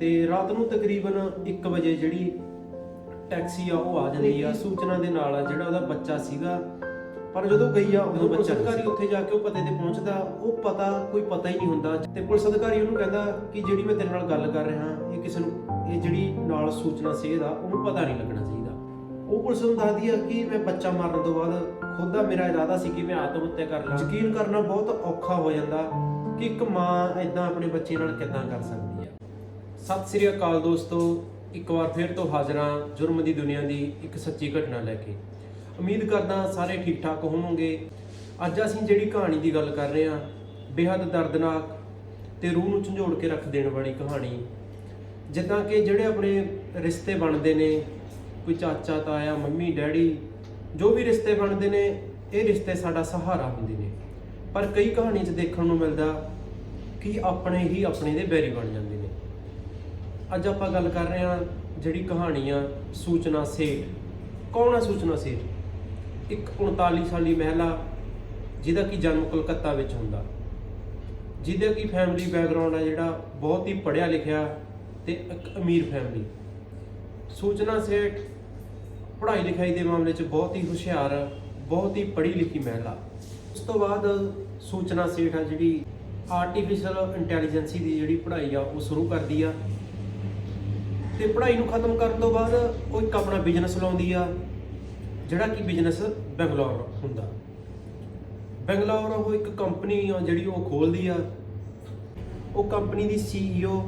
ਤੇ ਰਾਤ ਨੂੰ ਤਕਰੀਬਨ 1 ਵਜੇ ਜਿਹੜੀ ਟੈਕਸੀ ਆ ਉਹ ਆ ਜਾਂਦੀ ਆ। ਸੂਚਨਾ ਦੇ ਨਾਲ ਆ ਜਿਹੜਾ ਉਹਦਾ ਬੱਚਾ ਸੀਗਾ। ਪਰ ਜਦੋਂ ਗਈ ਆ ਉਦੋਂ ਪੁਲਿਸ ਅਧਿਕਾਰੀ ਉੱਥੇ ਜਾ ਕੇ ਉਹ ਪਤੇ ਤੇ ਪਹੁੰਚਦਾ। ਉਹ ਪਤਾ ਕੋਈ ਪਤਾ ਹੀ ਨਹੀਂ ਹੁੰਦਾ। ਤੇ ਪੁਲਿਸ ਅਧਿਕਾਰੀ ਉਹਨੂੰ ਕਹਿੰਦਾ ਕਿ ਜਿਹੜੀ ਮੈਂ ਤੇਰੇ ਨਾਲ ਗੱਲ ਕਰ ਰਿਹਾ ਇਹ ਕਿਸੇ ਨੂੰ ਇਹ ਜਿਹੜੀ ਨਾਲ ਸੂਚਨਾ ਸੇਧ ਆ ਉਹਨੂੰ ਪਤਾ ਨਹੀਂ ਲੱਗਣਾ ਚਾਹੀਦਾ। ਉਹ ਪੁਲਿਸ ਨੂੰ ਦੱਸਦੀ ਆ ਕਿ ਮੈਂ ਬੱਚਾ ਮਾਰਨ ਤੋਂ ਬਾਅਦ ਖੁਦ ਦਾ ਮੇਰਾ ਇਰਾਦਾ ਸੀ ਕਿ ਮੈਂ ਆਤਮ ਹੱਤਿਆ ਕਰ ਲਾਂ। ਯਕੀਨ ਕਰਨਾ ਬਹੁਤ ਔਖਾ ਹੋ ਜਾਂਦਾ ਕਿ ਇੱਕ ਮਾਂ ਇਦਾਂ ਆਪਣੇ ਬੱਚੇ ਨਾਲ ਕਿੱਦਾਂ ਕਰ ਸਕਦੀ ਆ। ਸਤਿ ਸ੍ਰੀ ਅਕਾਲ ਦੋਸਤੋ, ਇੱਕ ਵਾਰ ਫਿਰ ਤੋਂ ਹਾਜ਼ਰ ਹਾਂ ਜੁਰਮ ਦੀ ਦੁਨੀਆ ਦੀ ਇੱਕ ਸੱਚੀ ਘਟਨਾ ਲੈ ਕੇ। ਉਮੀਦ ਕਰਦਾ ਸਾਰੇ ਠੀਕ ਠਾਕ ਹੋਵੋਗੇ। ਅੱਜ ਅਸੀਂ ਜਿਹੜੀ ਕਹਾਣੀ ਦੀ ਗੱਲ ਕਰ ਰਹੇ ਹਾਂ ਬੇहद ਦਰਦਨਾਕ ਤੇ ਰੂਹ ਨੂੰ ਝੰਜੋੜ ਕੇ ਰੱਖ ਦੇਣ ਵਾਲੀ ਕਹਾਣੀ। ਜਿੱਦਾਂ ਕਿ ਜਿਹੜੇ ਆਪਣੇ ਰਿਸ਼ਤੇ ਬਣਦੇ ਨੇ, ਕੋਈ ਚਾਚਾ, ਤਾਇਆ, ਮੰਮੀ, ਡੈਡੀ, ਜੋ ਵੀ ਰਿਸ਼ਤੇ ਬਣਦੇ ਨੇ, ਇਹ ਰਿਸ਼ਤੇ ਸਾਡਾ ਸਹਾਰਾ ਹੁੰਦੇ ਨੇ। ਪਰ ਕਈ ਕਹਾਣੀ 'ਚ ਦੇਖਣ ਨੂੰ ਮਿਲਦਾ ਕਿ ਆਪਣੇ ਹੀ ਆਪਣੇ ਦੇ ਬੈਰੀ ਬਣ ਜਾਂਦੇ ਅੱਜ ਆਪਾਂ ਗੱਲ ਕਰ ਰਹੇ ਹਾਂ ਜਿਹੜੀ ਕਹਾਣੀ ਆ ਸੂਚਨਾ ਸੇਠ। ਕੌਣ ਆ ਸੂਚਨਾ ਸੇਠ? ਇੱਕ 39 ਸਾਲੀ ਮਹਿਲਾ ਜਿਹਦਾ ਕਿ ਜਨਮ ਕਲਕੱਤਾ ਵਿੱਚ ਹੁੰਦਾ। ਜਿਹਦੇ ਕਿ ਫੈਮਿਲੀ ਬੈਕਗ੍ਰਾਉਂਡ ਆ ਜਿਹੜਾ ਬਹੁਤ ਹੀ ਪੜ੍ਹਿਆ ਲਿਖਿਆ ਤੇ ਇੱਕ ਅਮੀਰ ਫੈਮਿਲੀ ਸੂਚਨਾ ਸੇਠ ਪੜ੍ਹਾਈ ਲਿਖਾਈ ਦੇ ਮਾਮਲੇ 'ਚ ਬਹੁਤ ਹੀ ਹੁਸ਼ਿਆਰ, ਬਹੁਤ ਹੀ ਪੜ੍ਹੀ ਲਿਖੀ ਮਹਿਲਾ। ਉਸ ਤੋਂ ਬਾਅਦ ਸੂਚਨਾ ਸੇਠ ਆ ਜਿਹੜੀ ਆਰਟੀਫੀਸ਼ੀਅਲ ਇੰਟੈਲੀਜੈਂਸੀ ਦੀ ਜਿਹੜੀ ਪੜ੍ਹਾਈ ਆ ਉਹ ਸ਼ੁਰੂ ਕਰਦੀ ਆ। ਤੇ ਪੜ੍ਹਾਈ ਨੂੰ ਖਤਮ ਕਰਨ ਤੋਂ ਬਾਅਦ ਉਹ ਇੱਕ ਆਪਣਾ ਬਿਜ਼ਨਸ ਲਾਉਂਦੀ ਆ, ਜਿਹੜਾ ਕਿ ਬਿਜ਼ਨਸ ਬੰਗਲੌਰ ਹੁੰਦਾ। ਬੰਗਲੌਰ ਉਹ ਇੱਕ ਕੰਪਨੀ ਆ ਜਿਹੜੀ ਉਹ ਖੋਲਦੀ ਆ। ਉਹ ਕੰਪਨੀ ਦੀ ਸੀਈਓ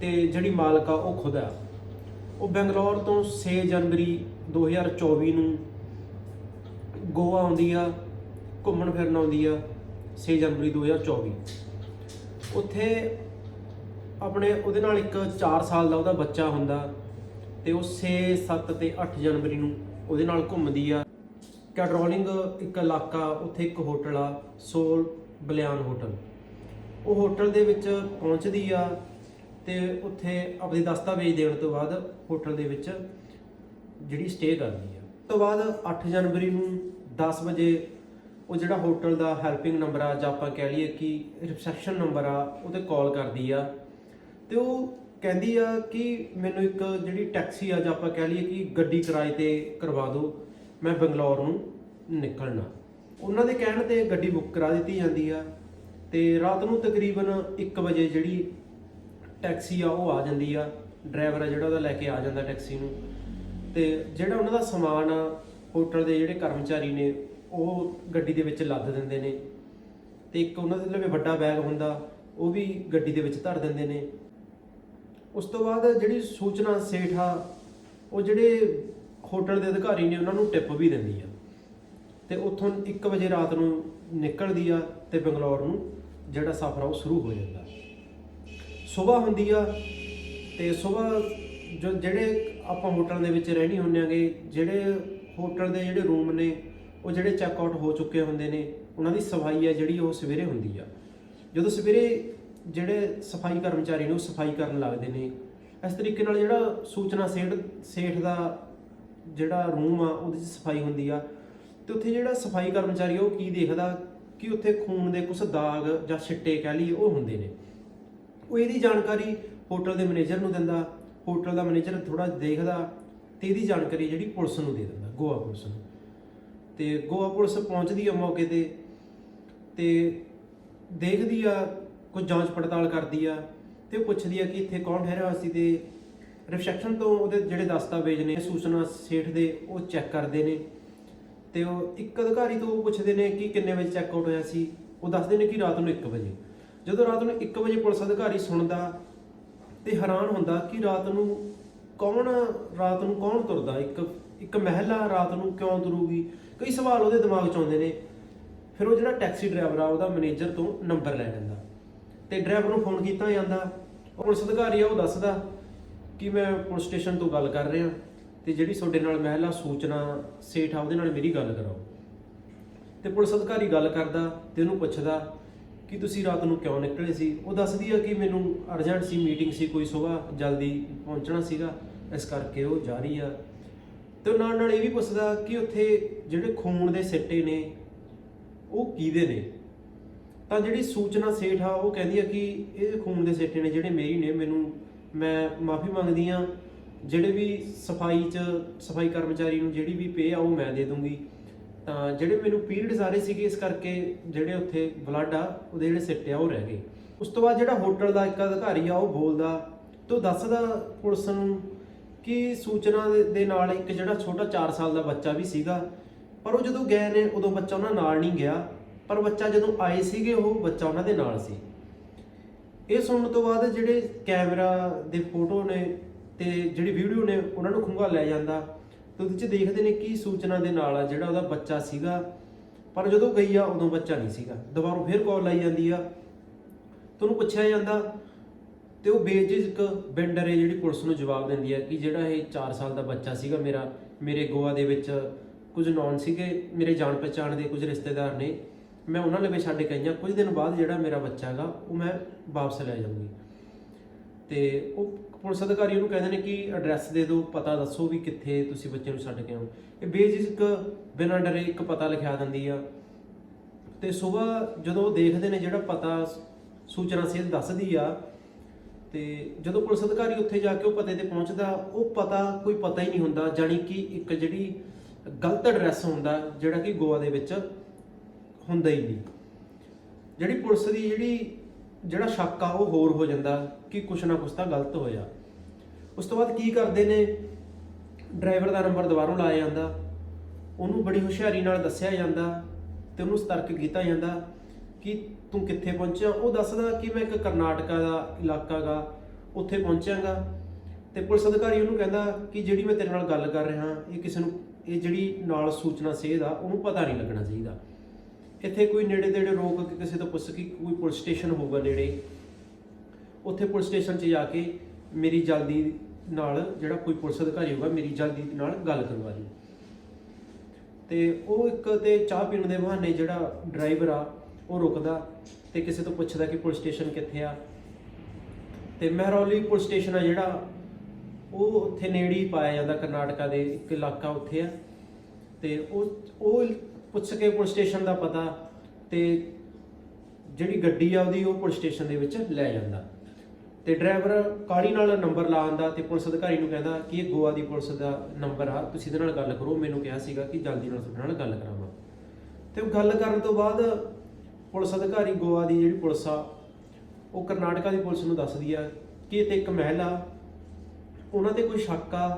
ਤੇ ਜਿਹੜੀ ਮਾਲਕ ਆ ਉਹ ਖੁਦ ਆ। ਉਹ ਬੰਗਲੌਰ ਤੋਂ 6 ਜਨਵਰੀ 2024 ਨੂੰ ਗੋਆ ਆਉਂਦੀ ਆ, ਘੁੰਮਣ ਫਿਰਨ ਆਉਂਦੀ ਆ 6 ਜਨਵਰੀ 2024 ਉੱਥੇ ਆਪਣੇ ਉਹਦੇ ਨਾਲ ਇੱਕ 4 ਸਾਲ ਦਾ ਉਹਦਾ ਬੱਚਾ ਹੁੰਦਾ ਤੇ ਉਹ 6 7 ਤੇ 8 ਜਨਵਰੀ ਨੂੰ ਉਹਦੇ ਨਾਲ ਘੁੰਮਦੀ ਆ। ਕੈਟਰੋਲਿੰਗ ਇੱਕ ਇਲਾਕਾ, ਉੱਥੇ ਇੱਕ ਹੋਟਲ ਆ, ਸੋਲ ਬਲਿਆਨ ਹੋਟਲ। ਉਹ ਹੋਟਲ ਦੇ ਵਿੱਚ ਪਹੁੰਚਦੀ ਆ ਤੇ ਉੱਥੇ ਆਪਣੀ ਦਸਤਾਵੇਜ਼ ਦੇਣ ਤੋਂ ਬਾਅਦ ਹੋਟਲ ਦੇ ਵਿੱਚ ਜਿਹੜੀ ਸਟੇ ਕਰਦੀ ਆ। ਉਸ ਤੋਂ ਬਾਅਦ 8 ਜਨਵਰੀ ਨੂੰ 10 ਵਜੇ ਉਹ ਜਿਹੜਾ ਹੋਟਲ ਦਾ ਹੈਲਪਿੰਗ ਨੰਬਰ ਆ, ਜਾਂ ਆਪਾਂ ਕਹਿ ਲਈਏ ਕਿ ਰਿਸੈਪਸ਼ਨ ਨੰਬਰ ਆ ਉਹਤੇ ਕਾਲ ਕਰਦੀ ਆ। ਤੇ ਉਹ ਕਹਿੰਦੀ ਆ ਕਿ ਮੈਨੂੰ ਇੱਕ ਜਿਹੜੀ ਟੈਕਸੀ ਆ ਜਾਂ ਆਪਾਂ ਕਹਿ ਲਈਏ ਕਿ ਗੱਡੀ ਕਿਰਾਏ ਤੇ ਕਰਵਾ ਦਿਓ, ਮੈਂ ਬੰਗਲੌਰ ਨੂੰ ਨਿਕਲਣਾ। ਉਹਨਾਂ ਦੇ ਕਹਿਣ ਤੇ ਗੱਡੀ ਬੁੱਕ ਕਰਾ ਦਿੱਤੀ ਜਾਂਦੀ ਆ ਤੇ ਰਾਤ ਨੂੰ ਤਕਰੀਬਨ 1 ਵਜੇ ਜਿਹੜੀ ਟੈਕਸੀ ਆ ਉਹ ਆ ਜਾਂਦੀ ਆ, ਡਰਾਈਵਰ ਆ ਜਿਹੜਾ ਉਹਦਾ ਲੈ ਕੇ ਆ ਜਾਂਦਾ ਟੈਕਸੀ ਨੂੰ। ਤੇ ਜਿਹੜਾ ਉਹਨਾਂ ਦਾ ਸਮਾਨ ਆ, ਹੋਟਲ ਦੇ ਜਿਹੜੇ ਕਰਮਚਾਰੀ ਨੇ, ਉਹ ਗੱਡੀ ਦੇ ਵਿੱਚ ਲੱਦ ਦਿੰਦੇ ਨੇ। ਤੇ ਇੱਕ ਉਹਨਾਂ ਦੇ ਲਵੇ ਵੱਡਾ ਬੈਗ ਹੁੰਦਾ, ਉਹ ਵੀ ਗੱਡੀ ਦੇ ਵਿੱਚ ਧਰ ਦਿੰਦੇ ਨੇ। ਉਸ ਤੋਂ ਬਾਅਦ ਜਿਹੜੀ ਸੂਚਨਾ ਸੇਠ ਆ ਉਹ ਜਿਹੜੇ ਹੋਟਲ ਦੇ ਅਧਿਕਾਰੀ ਨੇ, ਉਹਨਾਂ ਨੂੰ ਟਿਪ ਵੀ ਦਿੰਦੀ ਆ। ਤੇ ਉੱਥੋਂ 1 ਵਜੇ ਰਾਤ ਨੂੰ ਨਿਕਲਦੀ ਆ ਤੇ ਬੰਗਲੌਰ ਨੂੰ ਜਿਹੜਾ ਸਫ਼ਰ ਆ, ਉਹ ਸ਼ੁਰੂ ਹੋ ਜਾਂਦਾ। ਸਵੇਰ ਹੁੰਦੀ ਆ ਤੇ ਸਵੇਰ ਜੋ ਜਿਹੜੇ ਆਪਾਂ ਹੋਟਲ ਦੇ ਵਿੱਚ ਰਹਿਣੀ ਹੁੰਦੇ ਆਂਗੇ, ਜਿਹੜੇ ਹੋਟਲ ਦੇ ਜਿਹੜੇ ਰੂਮ ਨੇ, ਉਹ ਜਿਹੜੇ ਚੈੱਕ ਆਊਟ ਹੋ ਚੁੱਕੇ ਹੁੰਦੇ ਨੇ, ਉਹਨਾਂ ਦੀ ਸਫ਼ਾਈ ਆ ਜਿਹੜੀ ਉਹ ਸਵੇਰੇ ਹੁੰਦੀ ਆ। ਜਦੋਂ ਸਵੇਰੇ ਜਿਹੜੇ ਸਫ਼ਾਈ ਕਰਮਚਾਰੀ ਨੇ ਉਹ ਸਫ਼ਾਈ ਕਰਨ ਲੱਗਦੇ ਨੇ। ਇਸ ਤਰੀਕੇ ਨਾਲ ਜਿਹੜਾ ਸੂਚਨਾ ਸੇਠ ਸੇਠ ਦਾ ਜਿਹੜਾ ਰੂਮ ਆ, ਉਹਦੇ 'ਚ ਸਫ਼ਾਈ ਹੁੰਦੀ ਆ। ਤੇ ਉੱਥੇ ਜਿਹੜਾ ਸਫ਼ਾਈ ਕਰਮਚਾਰੀ ਆ, ਉਹ ਕੀ ਦੇਖਦਾ ਕਿ ਉੱਥੇ ਖੂਨ ਦੇ ਕੁਝ ਦਾਗ ਜਾਂ ਛਿੱਟੇ ਕਹਿ ਲਈਏ, ਉਹ ਹੁੰਦੇ ਨੇ। ਉਹ ਇਹਦੀ ਜਾਣਕਾਰੀ ਹੋਟਲ ਦੇ ਮੈਨੇਜਰ ਨੂੰ ਦਿੰਦਾ। ਹੋਟਲ ਦਾ ਮੈਨੇਜਰ ਥੋੜਾ ਦੇਖਦਾ ਤੇ ਇਹਦੀ ਜਾਣਕਾਰੀ ਜਿਹੜੀ ਪੁਲਿਸ ਨੂੰ ਦੇ ਦਿੰਦਾ, ਗੋਆ ਪੁਲਿਸ ਨੂੰ। ਤੇ ਗੋਆ ਪੁਲਿਸ ਪਹੁੰਚਦੀ ਆ ਮੌਕੇ ਤੇ ਤੇ ਦੇਖਦੀ ਆ ਕੋਈ ਜਾਂਚ ਪੜਤਾਲ ਕਰਦੀ ਆ ਤੇ ਉਹ ਪੁੱਛਦੀ ਆ ਕਿ ਇੱਥੇ ਕੌਣ ਠਹਿਰਿਆ ਹੋਇਆ ਸੀ ਤੇ ਰਿਸੈਪਸ਼ਨ ਤੋਂ ਉਹਦੇ ਜਿਹੜੇ ਦਸਤਾਵੇਜ਼ ਨੇ, ਸੂਚਨਾ ਸੇਠ ਦੇ, ਉਹ ਚੈੱਕ ਕਰਦੇ ਨੇ। ਤੇ ਉਹ ਇੱਕ ਅਧਿਕਾਰੀ ਤੋਂ ਪੁੱਛਦੇ ਨੇ ਕਿ ਕਿੰਨੇ ਵਜੇ ਚੈੱਕ ਆਊਟ ਹੋਇਆ ਸੀ। ਉਹ ਦੱਸਦੇ ਨੇ ਕਿ ਰਾਤ ਨੂੰ 1 ਵਜੇ। ਜਦੋਂ ਰਾਤ ਨੂੰ 1 ਵਜੇ ਪੁਲਿਸ ਅਧਿਕਾਰੀ ਸੁਣਦਾ ਤੇ ਹੈਰਾਨ ਹੁੰਦਾ ਕਿ ਰਾਤ ਨੂੰ ਕੌਣ, ਰਾਤ ਨੂੰ ਕੌਣ ਤੁਰਦਾ? ਇੱਕ ਇੱਕ ਮਹਿਲਾ ਰਾਤ ਨੂੰ ਕਿਉਂ ਤੁਰੂਗੀ? ਕਈ ਸਵਾਲ ਉਹਦੇ ਦਿਮਾਗ 'ਚ ਆਉਂਦੇ ਨੇ। ਫਿਰ ਉਹ ਜਿਹੜਾ ਟੈਕਸੀ ਡਰਾਈਵਰ ਆ, ਉਹਦਾ ਮੈਨੇਜਰ ਤੋਂ ਨੰਬਰ ਲੈ ਲੈਂਦਾ। ਤੇ ਡਰਾਈਵਰ ਨੂੰ ਫੋਨ ਕੀਤਾ ਜਾਂਦਾ। ਉਹ ਪੁਲਿਸ ਅਧਿਕਾਰੀ ਆ, ਉਹ ਦੱਸਦਾ ਕਿ ਮੈਂ ਪੁਲਿਸ ਸਟੇਸ਼ਨ ਤੋਂ ਗੱਲ ਕਰ ਰਿਹਾ ਤੇ ਜਿਹੜੀ ਤੁਹਾਡੇ ਨਾਲ ਮਹਿਲਾ ਸੂਚਨਾ ਸੇਠ ਆ, ਉਹਦੇ ਨਾਲ ਮੇਰੀ ਗੱਲ ਕਰਾਓ। ਤੇ ਪੁਲਿਸ ਅਧਿਕਾਰੀ ਗੱਲ ਕਰਦਾ ਤੇ ਉਹਨੂੰ ਪੁੱਛਦਾ ਕਿ ਤੁਸੀਂ ਰਾਤ ਨੂੰ ਕਿਉਂ ਨਿਕਲੇ ਸੀ? ਉਹ ਦੱਸਦੀ ਆ ਕਿ ਮੈਨੂੰ ਅਰਜੈਂਟ ਸੀ ਮੀਟਿੰਗ ਸੀ, ਕੋਈ ਸਵੇਰ ਜਲਦੀ ਪਹੁੰਚਣਾ ਸੀਗਾ, ਇਸ ਕਰਕੇ ਉਹ ਜਾ ਰਹੀ ਆ। ਤੇ ਉਹ ਨਾਲ ਨਾਲ ਇਹ ਵੀ ਪੁੱਛਦਾ ਕਿ ਉੱਥੇ ਜਿਹੜੇ ਖੂਨ ਦੇ ਸਿੱਟੇ ਨੇ, ਉਹ ਕਿਹਦੇ ਨੇ? ਤਾਂ ਜਿਹੜੀ ਸੂਚਨਾ ਸੇਠ ਆ, ਉਹ ਕਹਿੰਦੀ ਆ ਕਿ ਇਹ ਖੂਨ ਦੇ ਸਿੱਟੇ ਨੇ, ਜਿਹੜੇ ਮੇਰੀ ਨੇ, ਮੈਨੂੰ ਮੈਂ ਮਾਫੀ ਮੰਗਦੀ ਆ। ਜਿਹੜੇ ਵੀ ਸਫ਼ਾਈ 'ਚ, ਸਫ਼ਾਈ ਕਰਮਚਾਰੀ ਨੂੰ ਜਿਹੜੀ ਵੀ ਪੇ ਆ, ਉਹ ਮੈਂ ਦੇ ਦੂੰਗੀ। ਤਾਂ ਜਿਹੜੇ ਮੈਨੂੰ ਪੀਰੀਅਡਸ ਸਾਰੇ ਸੀਗੇ, ਇਸ ਕਰਕੇ ਜਿਹੜੇ ਉੱਥੇ ਬਲੱਡ ਆ, ਉਹਦੇ ਜਿਹੜੇ ਸਿੱਟੇ ਆ, ਉਹ ਰਹਿ ਗਏ। ਉਸ ਤੋਂ ਬਾਅਦ ਜਿਹੜਾ ਹੋਟਲ ਦਾ ਇੱਕ ਅਧਿਕਾਰੀ ਆ, ਉਹ ਬੋਲਦਾ, ਤੇ ਉਹ ਦੱਸਦਾ ਪੁਲਿਸ ਨੂੰ ਕਿ ਸੂਚਨਾ ਦੇ- ਦੇ ਨਾਲ ਇੱਕ ਜਿਹੜਾ ਛੋਟਾ 4 ਸਾਲ ਦਾ ਬੱਚਾ ਵੀ ਸੀਗਾ, ਪਰ ਉਹ ਜਦੋਂ ਗਏ ਨੇ, ਉਦੋਂ ਬੱਚਾ ਉਹਨਾਂ ਨਾਲ ਨਹੀਂ ਗਿਆ। ਪਰ ਬੱਚਾ ਜਦੋਂ ਆਏ ਸੀਗੇ, ਉਹ ਬੱਚਾ ਉਹਨਾਂ ਦੇ ਨਾਲ ਸੀ। ਇਹ ਸੁਣਨ ਤੋਂ ਬਾਅਦ ਜਿਹੜੇ ਕੈਮਰਾ ਦੇ ਫੋਟੋ ਨੇ ਤੇ ਜਿਹੜੀ ਵੀਡੀਓ ਨੇ, ਉਹਨਾਂ ਨੂੰ ਖੁੰਗਾ ਜਾਂਦਾ। ਤੇ ਉਹਦੇ ਚ ਦੇਖਦੇ ਨੇ ਕੀ ਸੂਚਨਾ ਦੇ ਨਾਲ ਆ, ਜਿਹੜਾ ਉਹਦਾ ਬੱਚਾ ਸੀਗਾ। ਪਰ ਜਦੋਂ ਗਈ ਆ, ਉਦੋਂ ਬੱਚਾ ਨਹੀਂ ਸੀਗਾ। ਦੁਬਾਰਾ ਫੇਰ ਕਾਲ ਲਾਈ ਜਾਂਦੀ ਆ। ਤੇ ਉਹਨੂੰ ਪੁੱਛਿਆ ਜਾਂਦਾ, ਤੇ ਉਹ ਬੇਝਿਜਕ ਬਿੰਡਰ ਹੈ ਜਿਹੜੀ ਪੁਲਿਸ ਨੂੰ ਜਵਾਬ ਦਿੰਦੀ ਹੈ ਕਿ ਜਿਹੜਾ ਇਹ 4 ਸਾਲ ਦਾ ਬੱਚਾ ਸੀਗਾ ਮੇਰਾ, ਮੇਰੇ ਗੋਆ ਦੇ ਵਿੱਚ ਕੁਝ ਨੌਨ ਸੀਗੇ, ਮੇਰੇ ਜਾਣ ਪਛਾਣ ਦੇ ਕੁਝ ਰਿਸ਼ਤੇਦਾਰ ਨੇ। ਮੈਂ ਉਹਨਾਂ ਲਵੇ ਛੱਡ ਕੇ ਆਈਆਂ। ਕੁਝ ਦਿਨ ਬਾਅਦ ਜਿਹੜਾ ਮੇਰਾ ਬੱਚਾ ਹੈਗਾ, ਉਹ ਮੈਂ ਵਾਪਸ ਲੈ ਜਾਊਂਗੀ। ਤੇ ਉਹ ਪੁਲਿਸ ਅਧਿਕਾਰੀ ਉਹਨੂੰ ਕਹਿੰਦੇ ਨੇ ਕਿ ਐਡਰੈਸ ਦੇ ਦਿਓ, ਪਤਾ ਦੱਸੋ ਵੀ ਕਿੱਥੇ ਤੁਸੀਂ ਬੱਚੇ ਨੂੰ ਛੱਡ ਕੇ ਆਓ। ਇਹ ਬੇਝਿਜਕ, ਬਿਨਾਂ ਡਰੇ ਇੱਕ ਪਤਾ ਲਿਖਿਆ ਦਿੰਦੀ ਆ। ਤੇ ਸਵੇਰ ਜਦੋਂ ਉਹ ਦੇਖਦੇ ਨੇ ਜਿਹੜਾ ਪਤਾ ਸੂਚਨਾ ਸੇਧ ਦੱਸਦੀ ਆ। ਤੇ ਜਦੋਂ ਪੁਲਿਸ ਅਧਿਕਾਰੀ ਉੱਥੇ ਜਾ ਕੇ ਉਹ ਪਤੇ ਤੇ ਪਹੁੰਚਦਾ, ਉਹ ਪਤਾ ਕੋਈ ਪਤਾ ਹੀ ਨਹੀਂ ਹੁੰਦਾ, ਜਾਣੀ ਕਿ ਇੱਕ ਜਿਹੜੀ ਗਲਤ ਐਡਰੈਸ ਹੁੰਦਾ, ਜਿਹੜਾ ਕਿ ਗੋਆ ਦੇ ਵਿੱਚ ਹੁੰਦਾ ਹੀ ਨਹੀਂ। ਜਿਹੜੀ ਪੁਲਿਸ ਦੀ ਜਿਹੜੀ, ਜਿਹੜਾ ਸ਼ੱਕ ਆ, ਉਹ ਹੋਰ ਹੋ ਜਾਂਦਾ ਕਿ ਕੁਛ ਨਾ ਕੁਛ ਤਾਂ ਗਲਤ ਹੋਇਆ। ਉਸ ਤੋਂ ਬਾਅਦ ਕੀ ਕਰਦੇ ਨੇ? ਡਰਾਈਵਰ ਦਾ ਨੰਬਰ ਦੁਬਾਰਾ ਲਾਇਆ ਜਾਂਦਾ। ਉਹਨੂੰ ਬੜੀ ਹੁਸ਼ਿਆਰੀ ਨਾਲ ਦੱਸਿਆ ਜਾਂਦਾ ਤੇ ਉਹਨੂੰ ਸਤਰਕ ਕੀਤਾ ਜਾਂਦਾ ਕਿ ਤੂੰ ਕਿੱਥੇ ਪਹੁੰਚਿਆ? ਉਹ ਦੱਸਦਾ ਕਿ ਮੈਂ ਇੱਕ ਕਰਨਾਟਕਾ ਦਾ ਇਲਾਕਾ ਗਾ, ਉੱਥੇ ਪਹੁੰਚਿਆਗਾ। ਤੇ ਪੁਲਿਸ ਅਧਿਕਾਰੀ ਉਹਨੂੰ ਕਹਿੰਦਾ ਕਿ ਜਿਹੜੀ ਮੈਂ ਤੇਰੇ ਨਾਲ ਗੱਲ ਕਰ ਰਿਹਾ, ਇਹ ਕਿਸੇ ਨੂੰ, ਇਹ ਜਿਹੜੀ ਨਾਲ ਸੂਚਨਾ ਸੇਧ ਆ, ਉਹਨੂੰ ਪਤਾ ਨਹੀਂ ਲੱਗਣਾ ਚਾਹੀਦਾ। ਇੱਥੇ ਕੋਈ ਨੇੜੇ ਤੇੜੇ ਰੋਕ ਕੇ ਕਿਸੇ ਤੋਂ ਪੁੱਛ ਕਿ ਕੋਈ ਪੁਲਿਸ ਸਟੇਸ਼ਨ ਹੋਊਗਾ ਨੇੜੇ। ਉੱਥੇ ਪੁਲਿਸ ਸਟੇਸ਼ਨ 'ਚ ਜਾ ਕੇ ਮੇਰੀ ਜਲਦੀ ਨਾਲ ਜਿਹੜਾ ਕੋਈ ਪੁਲਿਸ ਅਧਿਕਾਰੀ ਹੋਊਗਾ, ਮੇਰੀ ਜਲਦੀ ਨਾਲ ਗੱਲ ਕਰਵਾ ਲਈ ਤੇ ਉਹ ਇੱਕ ਤੇ ਚਾਹ ਪੀਣ ਦੇ ਬਹਾਨੇ ਜਿਹੜਾ ਡਰਾਈਵਰ ਆ, ਉਹ ਰੁਕਦਾ ਤੇ ਕਿਸੇ ਤੋਂ ਪੁੱਛਦਾ ਕਿ ਪੁਲਿਸ ਸਟੇਸ਼ਨ ਕਿੱਥੇ ਆ। ਤੇ ਮਹਿਰੌਲੀ ਪੁਲਿਸ ਸਟੇਸ਼ਨ ਆ ਜਿਹੜਾ, ਉਹ ਉੱਥੇ ਨੇੜੇ ਹੀ ਪਾਇਆ ਜਾਂਦਾ, ਕਰਨਾਟਕਾ ਦੇ ਇੱਕ ਇਲਾਕਾ ਉੱਥੇ ਆ। ਤੇ ਉਹ ਉਹ ਪੁੱਛ ਕੇ ਪੁਲਿਸ ਸਟੇਸ਼ਨ ਦਾ ਪਤਾ ਤੇ ਜਿਹੜੀ ਗੱਡੀ ਆ ਉਹਦੀ ਉਹ ਪੁਲਿਸ ਸਟੇਸ਼ਨ ਦੇ ਵਿੱਚ ਲੈ ਜਾਂਦਾ। ਤੇ ਡਰਾਈਵਰ ਕਾੜੀ ਨਾਲ ਨੰਬਰ ਲਾ ਆਂਦਾ ਤੇ ਪੁਲਿਸ ਅਧਿਕਾਰੀ ਨੂੰ ਕਹਿੰਦਾ ਕਿ ਇਹ ਗੋਆ ਦੀ ਪੁਲਿਸ ਦਾ ਨੰਬਰ ਆ, ਤੁਸੀਂ ਇਹਦੇ ਨਾਲ ਗੱਲ ਕਰੋ, ਮੈਨੂੰ ਕਿਹਾ ਸੀਗਾ ਕਿ ਜਲਦੀ ਨਾਲ ਤੁਹਾਡੇ ਨਾਲ ਗੱਲ ਕਰਾਵਾਂ। ਤੇ ਉਹ ਗੱਲ ਕਰਨ ਤੋਂ ਬਾਅਦ ਪੁਲਿਸ ਅਧਿਕਾਰੀ ਗੋਆ ਦੀ ਜਿਹੜੀ ਪੁਲਿਸ ਆ, ਉਹ ਕਰਨਾਟਕਾ ਦੀ ਪੁਲਿਸ ਨੂੰ ਦੱਸਦੀ ਆ ਕਿ ਇਹ ਤੇ ਇੱਕ ਮਹਿਲਾ ਉਹਨਾਂ ਤੇ ਕੋਈ ਸ਼ੱਕ ਆ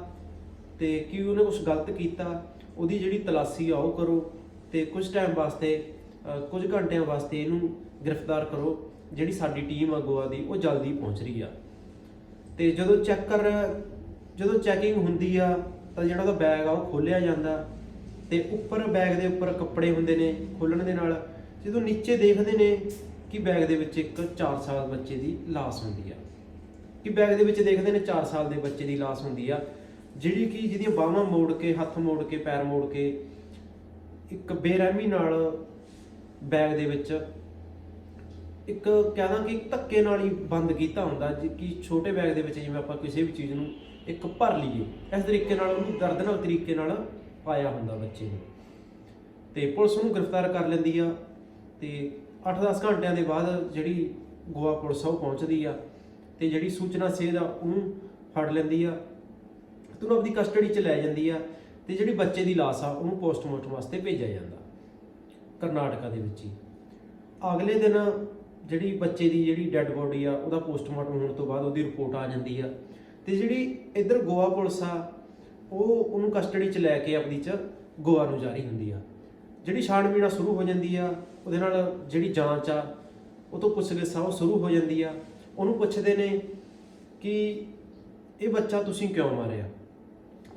ਤੇ ਕਿ ਉਹਨੇ ਕੁਝ ਗਲਤ ਕੀਤਾ, ਉਹਦੀ ਜਿਹੜੀ ਤਲਾਸ਼ੀ ਆ ਉਹ ਕਰੋ। ਤੇ ਕੁਝ ਟਾਈਮ ਵਾਸਤੇ ਕੁਝ ਘੰਟਿਆਂ ਵਾਸਤੇ ਇਹਨੂੰ ਗ੍ਰਿਫਤਾਰ ਕਰੋ, ਜਿਹੜੀ ਸਾਡੀ ਟੀਮ ਆ ਗੋਆ ਦੀ, ਉਹ ਜਲਦੀ ਪਹੁੰਚ ਰਹੀ ਆ। ਤੇ ਜਦੋਂ ਚੈੱਕਰ ਜਦੋਂ ਚੈਕਿੰਗ ਹੁੰਦੀ ਆ, ਤਾਂ ਜਿਹੜਾ ਉਹਦਾ ਬੈਗ ਆ, ਉਹ ਖੋਲਿਆ ਜਾਂਦਾ। ਤੇ ਉੱਪਰ ਬੈਗ ਦੇ ਉੱਪਰ ਕੱਪੜੇ ਹੁੰਦੇ ਨੇ ਖੋਲਣ ਦੇ ਨਾਲ। ਜਦੋਂ ਨੀਚੇ ਦੇਖਦੇ ਨੇ ਕਿ ਬੈਗ ਦੇ ਵਿੱਚ ਇੱਕ 4 ਸਾਲ ਬੱਚੇ ਦੀ ਲਾਸ਼ ਹੁੰਦੀ ਆ। ਕਿ ਬੈਗ ਦੇ ਵਿੱਚ ਦੇਖਦੇ ਨੇ 4 ਸਾਲ ਦੇ ਬੱਚੇ ਦੀ ਲਾਸ਼ ਹੁੰਦੀ ਆ, ਜਿਹੜੀ ਕਿ ਜਿਹਦੀਆਂ ਬਾਹਾਂ ਮੋੜ ਕੇ, ਹੱਥ ਮੋੜ ਕੇ, ਪੈਰ ਮੋੜ ਕੇ ਇੱਕ ਬੇਰਹਿਮੀ ਨਾਲ ਬੈਗ ਦੇ ਵਿੱਚ ਇੱਕ ਕਹਦਾ ਕਿ ਧੱਕੇ ਨਾਲ ਹੀ ਬੰਦ ਕੀਤਾ ਹੁੰਦਾ ਜੀ, ਕਿ ਛੋਟੇ ਬੈਗ ਦੇ ਵਿੱਚ ਜਿਵੇਂ ਆਪਾਂ ਕਿਸੇ ਵੀ ਚੀਜ਼ ਨੂੰ ਇੱਕ ਭਰ ਲਈਏ, ਇਸ ਤਰੀਕੇ ਨਾਲ ਉਹਨੂੰ ਦਰਦਨਾਕ ਤਰੀਕੇ ਨਾਲ ਪਾਇਆ ਹੁੰਦਾ ਬੱਚੇ ਨੂੰ। ਤੇ ਪੁਲਿਸ ਉਹਨੂੰ ਗ੍ਰਿਫਤਾਰ ਕਰ ਲੈਂਦੀ ਆ ਤੇ 8-10 ਘੰਟਿਆਂ ਦੇ ਬਾਅਦ ਜਿਹੜੀ ਗੋਆ ਪੁਲਿਸ ਆ ਉਹ ਪਹੁੰਚਦੀ ਆ ਤੇ ਜਿਹੜੀ ਸੂਚਨਾ ਸੇਧ ਆ ਉਹਨੂੰ ਫੜ ਲੈਂਦੀ ਆ ਤੇ ਉਹਨੂੰ ਆਪਣੀ ਕਸਟਡੀ 'ਚ ਲੈ ਜਾਂਦੀ ਆ। ਤੇ ਜਿਹੜੀ ਬੱਚੇ ਦੀ ਲਾਸ਼ ਆ, ਉਹਨੂੰ ਪੋਸਟਮਾਰਟਮ ਵਾਸਤੇ ਭੇਜਿਆ ਜਾਂਦਾ। ਕਰਨਾਟਕਾ ਦੇ ਵਿੱਚ ਹੀ। ਅਗਲੇ ਦਿਨ ਜਿਹੜੀ ਬੱਚੇ ਦੀ ਜਿਹੜੀ ਡੈੱਡ ਬੋਡੀ ਆ, ਉਹਦਾ ਪੋਸਟਮਾਰਟਮ ਹੋਣ ਤੋਂ ਬਾਅਦ ਉਹਦੀ ਰਿਪੋਰਟ ਆ ਜਾਂਦੀ ਆ। ਤੇ ਜਿਹੜੀ ਇੱਧਰ ਗੋਆ ਪੁਲਿਸ ਆ, ਉਹ ਉਹਨੂੰ ਕਸਟਡੀ 'ਚ ਲੈ ਕੇ ਆਪਣੀ 'ਚ ਗੋਆ ਨੂੰ ਜਾਰੀ ਹੁੰਦੀ ਆ। ਜਿਹੜੀ ਛਾਣਬੀਣਾ ਸ਼ੁਰੂ ਹੋ ਜਾਂਦੀ ਆ, ਉਹਦੇ ਨਾਲ ਜਿਹੜੀ ਜਾਂਚ ਆ, ਉਹ ਤੋਂ ਪੁੱਛਗਿੱਛ ਆ, ਉਹ ਸ਼ੁਰੂ ਹੋ ਜਾਂਦੀ ਆ। ਉਹਨੂੰ ਪੁੱਛਦੇ ਨੇ ਕਿ, ਇਹ ਬੱਚਾ ਤੁਸੀਂ ਕਿਉਂ ਮਾਰਿਆ?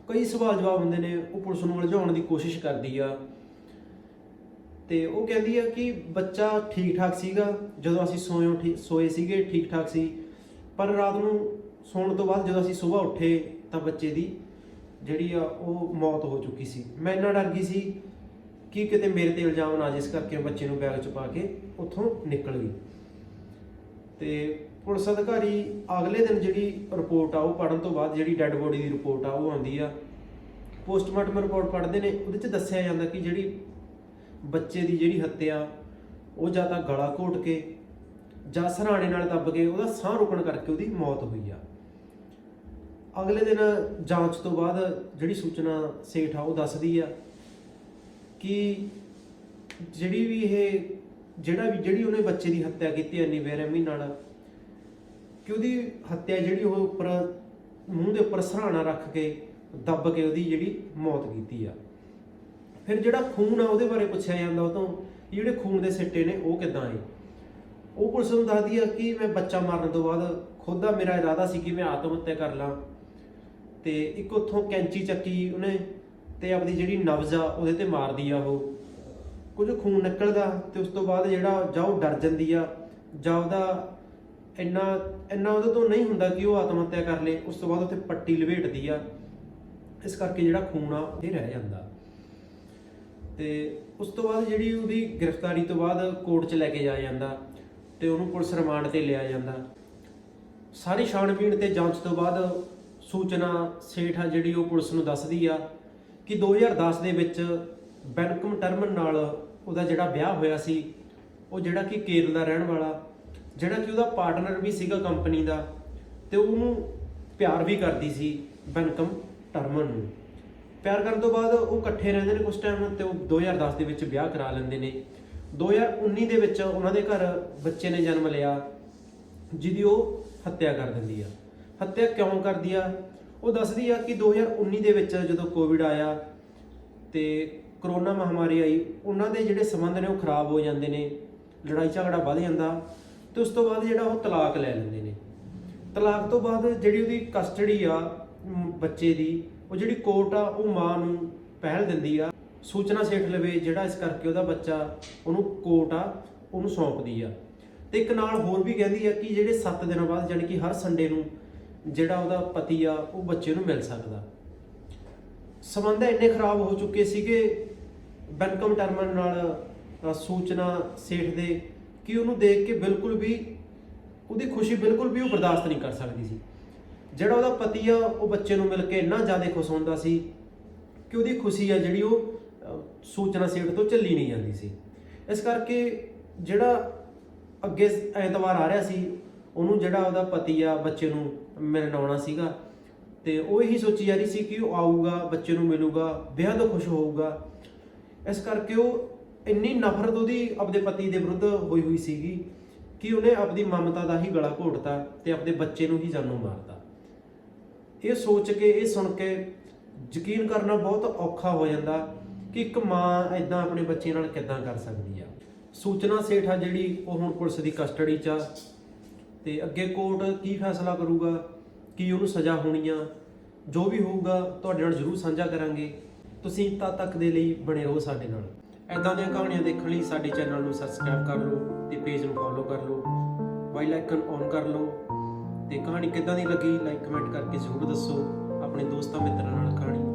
ਕਈ ਸਵਾਲ ਜਵਾਬ ਹੁੰਦੇ ਨੇ, ਉਹ ਪੁਲਿਸ ਨੂੰ ਉਲਝਾਉਣ ਦੀ ਕੋਸ਼ਿਸ਼ ਕਰਦੀ ਆ। ਤੇ ਉਹ ਕਹਿੰਦੀ ਆ ਕਿ ਬੱਚਾ ਠੀਕ ਠਾਕ ਸੀਗਾ, ਜਦੋਂ ਅਸੀਂ ਸੋਏ ਸੋਏ ਸੀਗੇ ਠੀਕ ਠਾਕ ਸੀ। ਪਰ ਰਾਤ ਨੂੰ ਸੌਣ ਤੋਂ ਬਾਅਦ ਜਦੋਂ ਅਸੀਂ ਸਵੇਰ ਉੱਠੇ ਤਾਂ ਬੱਚੇ ਦੀ ਜਿਹੜੀ ਆ, ਉਹ ਮੌਤ ਹੋ ਚੁੱਕੀ ਸੀ। ਮੈਂ ਇੰਨਾ ਡਰ ਗਈ ਸੀ ਕਿ ਕਿਤੇ ਮੇਰੇ ਤੇ ਇਲਜ਼ਾਮ ਨਾ ਜਿਸ ਕਰਕੇ ਬੱਚੇ ਨੂੰ ਬੈਗ 'ਚ ਪਾ ਕੇ ਉੱਥੋਂ ਨਿਕਲ ਗਈ। ਤੇ ਪੁਲਿਸ ਅਧਿਕਾਰੀ ਅਗਲੇ ਦਿਨ ਜਿਹੜੀ ਰਿਪੋਰਟ ਆ, ਉਹ ਪੜਨ ਤੋਂ ਬਾਅਦ ਜਿਹੜੀ ਡੈੱਡ ਬੋਡੀ ਦੀ ਰਿਪੋਰਟ ਆ, ਉਹ ਆਉਂਦੀ ਆ। ਪੋਸਟਮਾਰਟਮ ਰਿਪੋਰਟ ਪੜ੍ਹਦੇ ਨੇ, ਉਹਦੇ 'ਚ ਦੱਸਿਆ ਜਾਂਦਾ ਕਿ ਜਿਹੜੀ ਬੱਚੇ ਦੀ ਜਿਹੜੀ ਹੱਤਿਆ, ਉਹ ਜਾਂ ਤਾਂ ਗਲਾ ਘੋਟ ਕੇ ਜਾਂ ਸਰਾਣੇ ਨਾਲ ਦੱਬ ਕੇ ਉਹਦਾ ਸਾਹ ਰੁਕਣ ਕਰਕੇ ਉਹਦੀ ਮੌਤ ਹੋਈ ਆ। ਅਗਲੇ ਦਿਨ ਜਾਂਚ ਤੋਂ ਬਾਅਦ ਜਿਹੜੀ ਸੂਚਨਾ ਸੇਠ ਆ, ਉਹ ਦੱਸਦੀ ਆ ਕਿ ਜਿਹੜੀ ਵੀ ਇਹ, ਜਿਹੜਾ ਵੀ, ਜਿਹੜੀ ਉਹਨੇ ਬੱਚੇ ਦੀ ਹੱਤਿਆ ਕੀਤੀ ਐ ਬੇਰਹਿਮੀ ਨਾਲ ਕਿ ਉਹਦੀ ਹੱਤਿਆ ਜਿਹੜੀ ਉਹ ਉੱਪਰ ਮੂੰਹ ਦੇ ਉੱਪਰ ਸਰਾਣਾ ਰੱਖ ਕੇ ਦੱਬ ਕੇ ਉਹਦੀ ਜਿਹੜੀ ਮੌਤ ਕੀਤੀ ਆ। ਫਿਰ ਜਿਹੜਾ ਖੂਨ ਆ ਉਹਦੇ ਬਾਰੇ ਪੁੱਛਿਆ ਜਾਂਦਾ ਉਹ ਤੋਂ ਜਿਹੜੇ ਖੂਨ ਦੇ ਸਿੱਟੇ ਨੇ ਉਹ ਕਿੱਦਾਂ ਆਏ ਉਹ ਪੁਲਿਸ ਨੂੰ ਦੱਸਦੀ ਆ ਕਿ ਮੈਂ ਬੱਚਾ ਮਾਰਨ ਤੋਂ ਬਾਅਦ ਖੁਦ ਦਾ ਮੇਰਾ ਇਰਾਦਾ ਸੀ ਕਿ ਮੈਂ ਆਤਮ ਹੱਤਿਆ ਕਰ ਲਾਂ। ਤੇ ਇੱਕ ਉੱਥੋਂ ਕੈਂਚੀ ਚੱਕੀ ਉਹਨੇ ਤੇ ਆਪਣੀ ਜਿਹੜੀ ਨਬਜ਼ ਆ ਉਹਦੇ ਤੇ ਮਾਰਦੀ ਆ ਉਹ। ਕੁਝ ਖੂਨ ਨਿਕਲਦਾ ਤੇ ਉਸ ਤੋਂ ਬਾਅਦ ਜਿਹੜਾ ਜਾਂ ਉਹ ਡਰ ਜਾਂਦੀ ਆ ਜਾਂ ਉਹਦਾ ਇੰਨਾ ਇੰਨਾ ਉਹਦੇ ਤੋਂ ਨਹੀਂ ਹੁੰਦਾ ਕਿ ਉਹ ਆਤਮ ਹੱਤਿਆ ਕਰ ਲੇ, ਉਸ ਤੋਂ ਬਾਅਦ ਉੱਥੇ ਪੱਟੀ ਲਵੇਟਦੀ ਆ। ਇਸ ਕਰਕੇ ਜਿਹੜਾ ਖੂਨ ਆ, ਇਹ ਰਹਿ ਜਾਂਦਾ। ਤੇ ਉਸ ਤੋਂ ਬਾਅਦ ਜਿਹੜੀ ਉਹਦੀ ਗ੍ਰਿਫਤਾਰੀ ਤੋਂ ਬਾਅਦ ਕੋਰਟ 'ਚ ਲੈ ਕੇ ਜਾਇਆ ਜਾਂਦਾ ਤੇ ਉਹਨੂੰ ਪੁਲਿਸ ਰਿਮਾਂਡ ਤੇ ਲਿਆ ਜਾਂਦਾ। ਸਾਰੀ ਛਾਣਬੀਣ ਤੇ ਜਾਂਚ ਤੋਂ ਬਾਅਦ ਸੂਚਨਾ ਸੇਠ ਆ ਜਿਹੜੀ ਉਹ ਪੁਲਿਸ ਨੂੰ ਦੱਸਦੀ ਆ ਕਿ 2010 ਦੇ ਵਿੱਚ ਬੈਨਕਮ ਟਰਮਨ ਨਾਲ ਉਹਦਾ ਜਿਹੜਾ ਵਿਆਹ ਹੋਇਆ ਸੀ, ਉਹ ਜਿਹੜਾ ਕਿ ਕੇਰਲ ਦਾ ਰਹਿਣ ਵਾਲਾ ਜਿਹੜਾ ਕਿ ਉਹਦਾ ਪਾਰਟਨਰ ਵੀ ਸੀਗਾ ਕੰਪਨੀ ਦਾ ਤੇ ਉਹਨੂੰ ਪਿਆਰ ਵੀ ਕਰਦੀ ਸੀ ਬੈਨਕਮ ਟਰਮਨ ਨੂੰ। ਪਿਆਰ ਕਰਨ ਤੋਂ ਬਾਅਦ ਉਹ ਇਕੱਠੇ ਰਹਿੰਦੇ ਨੇ ਕੁਝ ਟਾਈਮ ਤੇ ਉਹ 2010 ਦੇ ਵਿੱਚ ਵਿਆਹ ਕਰਾ ਲੈਂਦੇ ਨੇ। 2019 ਦੇ ਵਿੱਚ ਉਹਨਾਂ ਦੇ ਘਰ ਬੱਚੇ ਨੇ ਜਨਮ ਲਿਆ, ਜਿਹਦੀ ਉਹ ਹੱਤਿਆ ਕਰ ਦਿੰਦੀ ਆ। ਹੱਤਿਆ ਕਿਉਂ ਕਰਦੀ ਆ? ਉਹ ਦੱਸਦੀ ਆ ਕਿ 2019 ਦੇ ਵਿੱਚ ਜਦੋਂ ਕੋਵਿਡ ਆਇਆ ਤੇ ਕਰੋਨਾ ਮਹਾਮਾਰੀ ਆਈ, ਉਹਨਾਂ ਦੇ ਜਿਹੜੇ ਸੰਬੰਧ ਨੇ ਉਹ ਖਰਾਬ ਹੋ ਜਾਂਦੇ ਨੇ, ਲੜਾਈ ਝਗੜਾ ਵੱਧ ਜਾਂਦਾ ਤੇ ਉਸ ਤੋਂ ਬਾਅਦ ਜਿਹੜਾ ਉਹ ਤਲਾਕ ਲੈ ਲੈਂਦੇ ਨੇ। ਤਲਾਕ ਤੋਂ ਬਾਅਦ ਜਿਹੜੀ ਉਹਦੀ ਕਸਟਡੀ ਆ ਬੱਚੇ ਦੀ, ਉਹ ਜਿਹੜੀ ਕੋਰਟ ਆ, ਉਹ ਮਾਂ ਨੂੰ ਪਹਿਲ ਦਿੰਦੀ ਆ। ਸੂਚਨਾ ਸੇਠ ਲਵੇ ਜਿਹੜਾ ਇਸ ਕਰਕੇ ਉਹਦਾ ਬੱਚਾ ਉਹਨੂੰ ਕੋਰਟ ਆ, ਉਹਨੂੰ ਸੌਂਪਦੀ ਆ। ਤੇ ਇੱਕ ਨਾਲ ਹੋਰ ਵੀ ਕਹਿੰਦੀ ਆ ਕਿ ਜਿਹੜੇ 7 ਦਿਨਾਂ ਬਾਅਦ ਜਾਣੀ ਕਿ ਹਰ ਸੰਡੇ ਨੂੰ ਜਿਹੜਾ ਉਹਦਾ ਪਤੀ ਆ, ਉਹ ਬੱਚੇ ਨੂੰ ਮਿਲ ਸਕਦਾ। ਸੰਬੰਧ ਇੰਨੇ ਖਰਾਬ ਹੋ ਚੁੱਕੇ ਸੀਗੇ ਬੈਨਕਮ ਟਰਮਨ ਨਾਲ ਸੂਚਨਾ ਸੇਠ ਦੇ ਕਿ ਉਹਨੂੰ ਦੇਖ ਕੇ ਬਿਲਕੁਲ ਵੀ ਉਹਦੀ ਖੁਸ਼ੀ ਬਿਲਕੁਲ ਵੀ ਉਹ ਬਰਦਾਸ਼ਤ ਨਹੀਂ ਕਰ ਸਕਦੀ ਸੀ। ਜਿਹੜਾ ਉਹਦਾ ਪਤੀ ਆ, ਉਹ ਬੱਚੇ ਨੂੰ ਮਿਲ ਕੇ ਇੰਨਾ ਜ਼ਿਆਦਾ ਖੁਸ਼ ਹੁੰਦਾ ਸੀ ਕਿ ਉਹਦੀ ਖੁਸ਼ੀ ਆ ਜਿਹੜੀ ਉਹ ਸੂਚਨਾ ਸੇਠ ਤੋਂ ਚੱਲੀ ਨਹੀਂ ਜਾਂਦੀ ਸੀ। ਇਸ ਕਰਕੇ ਜਿਹੜਾ ਅੱਗੇ ਐਤਵਾਰ ਆ ਰਿਹਾ ਸੀ, ਉਹਨੂੰ ਜਿਹੜਾ ਉਹਦਾ ਪਤੀ ਆ, ਬੱਚੇ ਨੂੰ ਮਿਲਣ ਆਉਣਾ ਸੀਗਾ ਤੇ ਉਹ ਇਹੀ ਸੋਚੀ ਜਾ ਰਹੀ ਸੀ ਕਿ ਉਹ ਆਊਗਾ, ਬੱਚੇ ਨੂੰ ਮਿਲੂਗਾ, ਬੇਹੱਦ ਖੁਸ਼ ਹੋਊਗਾ। ਇਸ ਕਰਕੇ ਉਹ ਇੰਨੀ ਨਫ਼ਰਤ ਉਹਦੀ ਆਪਣੇ ਪਤੀ ਦੇ ਵਿਰੁੱਧ ਹੋਈ ਹੋਈ ਸੀਗੀ ਕਿ ਉਹਨੇ ਆਪਣੀ ਮਮਤਾ ਦਾ ਹੀ ਗਲਾ ਘੋਟਤਾ ਤੇ ਆਪਣੇ ਬੱਚੇ ਨੂੰ ਹੀ ਜਾਨੋਂ ਮਾਰਤਾ। ਇਹ ਸੋਚ ਕੇ, ਇਹ ਸੁਣ ਕੇ ਯਕੀਨ ਕਰਨਾ ਬਹੁਤ ਔਖਾ ਹੋ ਜਾਂਦਾ ਕਿ ਇੱਕ ਮਾਂ ਇਦਾਂ ਆਪਣੇ ਬੱਚੇ ਨਾਲ ਕਿੱਦਾਂ ਕਰ ਸਕਦੀ ਆ। ਸੂਚਨਾ ਸੇਠ ਆ ਜਿਹੜੀ, ਉਹ ਹੁਣ ਪੁਲਿਸ ਦੀ ਕਸਟਡੀ 'ਚ ਆ ਤੇ ਅੱਗੇ ਕੋਰਟ ਕੀ ਫੈਸਲਾ ਕਰੂਗਾ, ਕੀ ਉਹਨੂੰ ਸਜ਼ਾ ਹੋਣੀ ਆ, ਜੋ ਵੀ ਹੋਊਗਾ ਤੁਹਾਡੇ ਨਾਲ ਜ਼ਰੂਰ ਸਾਂਝਾ ਕਰਾਂਗੇ। ਤੁਸੀਂ ਤਦ ਤੱਕ ਦੇ ਲਈ ਬਣੇ ਰਹੋ ਸਾਡੇ ਨਾਲ। ਐਦਾਂ ਦੀਆਂ ਕਹਾਣੀਆਂ ਦੇਖਣ ਲਈ ਸਾਡੇ ਚੈਨਲ ਨੂੰ ਸਬਸਕ੍ਰਾਈਬ ਕਰ ਲਓ ਤੇ ਪੇਜ ਨੂੰ ਫੋਲੋ ਕਰ ਲਓ। ਬੈਲ ਆਈਕਨ ਔਨ ਕਰ ਲਓ। ਤੇ ਕਹਾਣੀ ਕਿੱਦਾਂ ਦੀ ਲੱਗੀ ਲਾਈਕ ਕਮੈਂਟ ਕਰਕੇ ਜ਼ਰੂਰ ਦੱਸੋ ਆਪਣੇ ਦੋਸਤਾਂ ਮਿੱਤਰਾਂ ਨਾਲ ਕਹਾਣੀ।